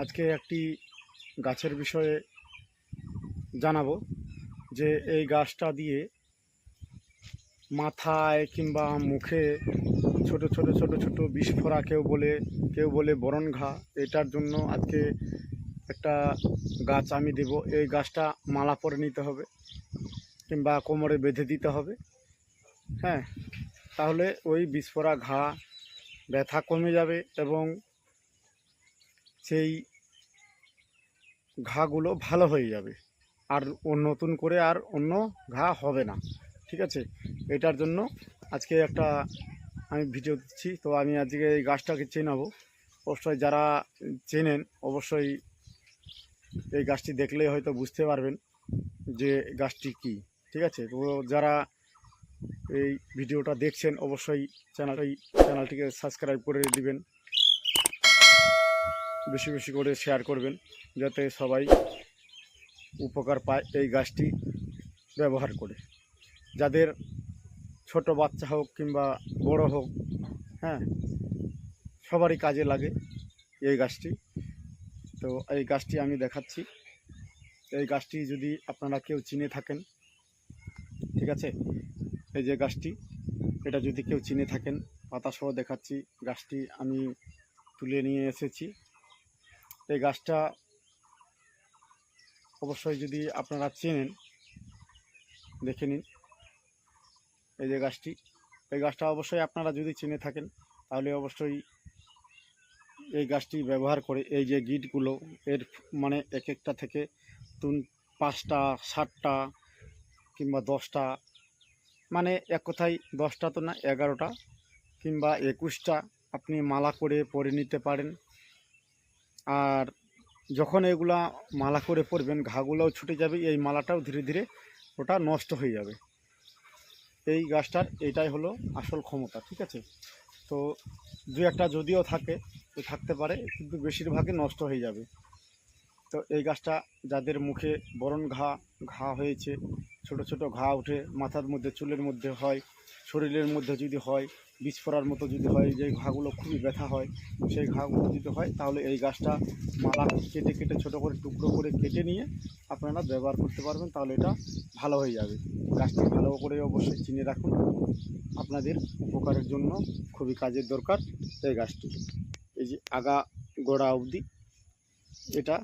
আজকে একটি গাছের বিষয়ে জানাব যে এই গাছটা দিয়ে মাথায় কিংবা মুখে ছোট ছোট ছোট ছোট বিস্ফোরা কেউ বলে কেউ বলে বরণ ঘা এটার জন্য আজকে একটা গাছ আমি দেব। এই গাছটা মালা পরে নিতে হবে কিংবা কোমরে বেঁধে দিতে হবে। হ্যাঁ তাহলে ওই বিস্ফোরা ঘা ব্যথা কমে যাবে এবং সেই ঘাগুলো ভালো হয়ে যাবে। আর নতুন করে আর অন্য ঘা হবে না। ঠিক আছে? এটার জন্য আজকে একটা আমি ভিডিও দিচ্ছি। তো আমি আজকে এই গাছটাকে চেনাবো অবশ্যই যারা চেনেন অবশ্যই এই গাছটি দেখলে হয়তো বুঝতে পারবেন যে গাছটি কি। ঠিক আছে? তো যারা এই ভিডিওটা দেখছেন অবশ্যই চ্যানেল এই চ্যানেলটিকে সাবস্ক্রাইব করে দিবেন। বেশি বেশি করে শেয়ার করবেন, যাতে সবাই উপকার পায় এই গাছটি ব্যবহার করে। যাদের ছোট বাচ্চা হোক কিংবা বড় হোক হ্যাঁ সবারই কাজে লাগে এই গাছটি। তো এই গাছটি আমি দেখাচ্ছি। এই গাছটি যদি আপনারা কেউ চিনে থাকেন, ঠিক আছে? এই যে গাছটি, এটা যদি কেউ চিনে থাকেন পাতা সহ দেখাচ্ছি। গাছটি আমি তুলে নিয়ে এসেছি। এই গাছটা অবশ্যই যদি আপনারা চেনেন, দেখে নিন। এই যে গাছটি, এই গাছটা অবশ্যই আপনারা যদি চিনে থাকেন, তাহলে অবশ্যই এই গাছটি ব্যবহার করে এই যে গিটগুলো, এর মানে এক একটা থেকে তুন, পাঁচটা, সাতটা কিংবা দশটা মানে এক কথায় দশটা তো না, এগারোটা কিংবা একুশটা আপনি মালা করে পরে নিতে পারেন। আর যখন এগুলা মালা করে পরবেন, ঘাগুলোও ছুটে যাবে, এই মালাটাও ধীরে ধীরে ওটা নষ্ট হয়ে যাবে। এই গাছটার এটাই হলো আসল ক্ষমতা, ঠিক আছে? তো দু একটা যদিও থাকে থাকতে পারে, কিন্তু বেশিরভাগই নষ্ট হয়ে যাবে। তো এই গাছটা যাদের মুখে বরণ ঘা ঘা হয়েছে, ছোট ছোট ঘা উঠে মাথার মধ্যে, চুলের মধ্যে হয়, শরীরের মধ্যে যদি হয় বিস্ফোরার মতো যদি হয়, যে ঘাগুলো খুবই ব্যথা হয়, সেই ঘাগুলো যদি হয়, তাহলে এই গাছটা মালা কেটে কেটে ছোট করে, টুকরো করে কেটে নিয়ে আপনারা ব্যবহার করতে পারবেন, তাহলে এটা ভালো হয়ে যাবে। গাছটি ভালো করে অবশ্যই চিনে রাখুন। আপনাদের উপকারের জন্য খুবই কাজের দরকার এই গাছটি এই যে আগা গোড়া অবধি, এটা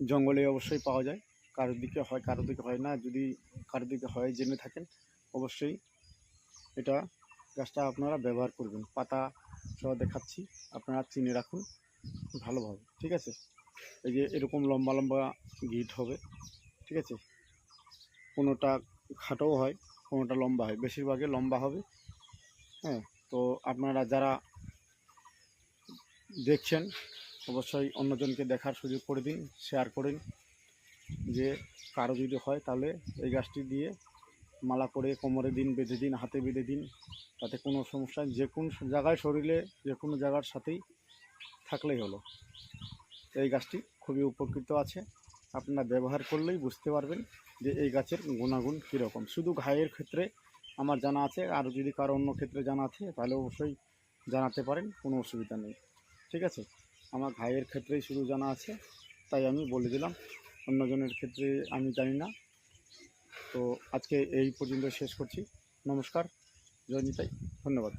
জঙ্গলে অবশ্যই পাওয়া যায়। কারোর দিকে হয় কারোর দিকে হয় না। যদি কারোর দিকে হয়, জেনে থাকেন, অবশ্যই এটা গাছটা আপনারা ব্যবহার করবেন। পাতা সহ দেখাচ্ছি, আপনারা চিনে রাখুন ভালোভাবে, ঠিক আছে? এই যে এরকম লম্বা লম্বা গিট হবে, ঠিক আছে? কোনোটা খাটোও হয়, কোনোটা লম্বা হয়। বেশিরভাগই লম্বা হবে। হ্যাঁ তো আপনারা যারা দেখছেন অবশ্যই অন্যজনকে দেখার সুযোগ করে দিন শেয়ার করেন যে কারও যদি হয় তাহলে এই গাছটি দিয়ে মালা করে কোমরে দিন, বেঁধে দিন, হাতে বেঁধে দিন। তাতে কোনো সমস্যা। যে কোনো জায়গায় শরীরে, যে কোনো জায়গার সাথেই থাকলেই হলো। এই গাছটি খুবই উপকৃত আছে। আপনারা ব্যবহার করলেই বুঝতে পারবেন যে এই গাছের গুণাগুণ কীরকম। শুধু ঘায়ের ক্ষেত্রে আমার জানা আছে, আর যদি কারও অন্য ক্ষেত্রে জানা আছে, তাহলে অবশ্যই জানাতে পারেন, কোনো অসুবিধা নেই। ঠিক আছে? আমার ভাইয়ের ক্ষেত্রেই শুধু জানা আছে, তাই আমি বলে দিলাম। অন্যজনের ক্ষেত্রে আমি জানি না। তো আজকে এই পর্যন্ত শেষ করছি। নমস্কার। জয় নিতাই। ধন্যবাদ।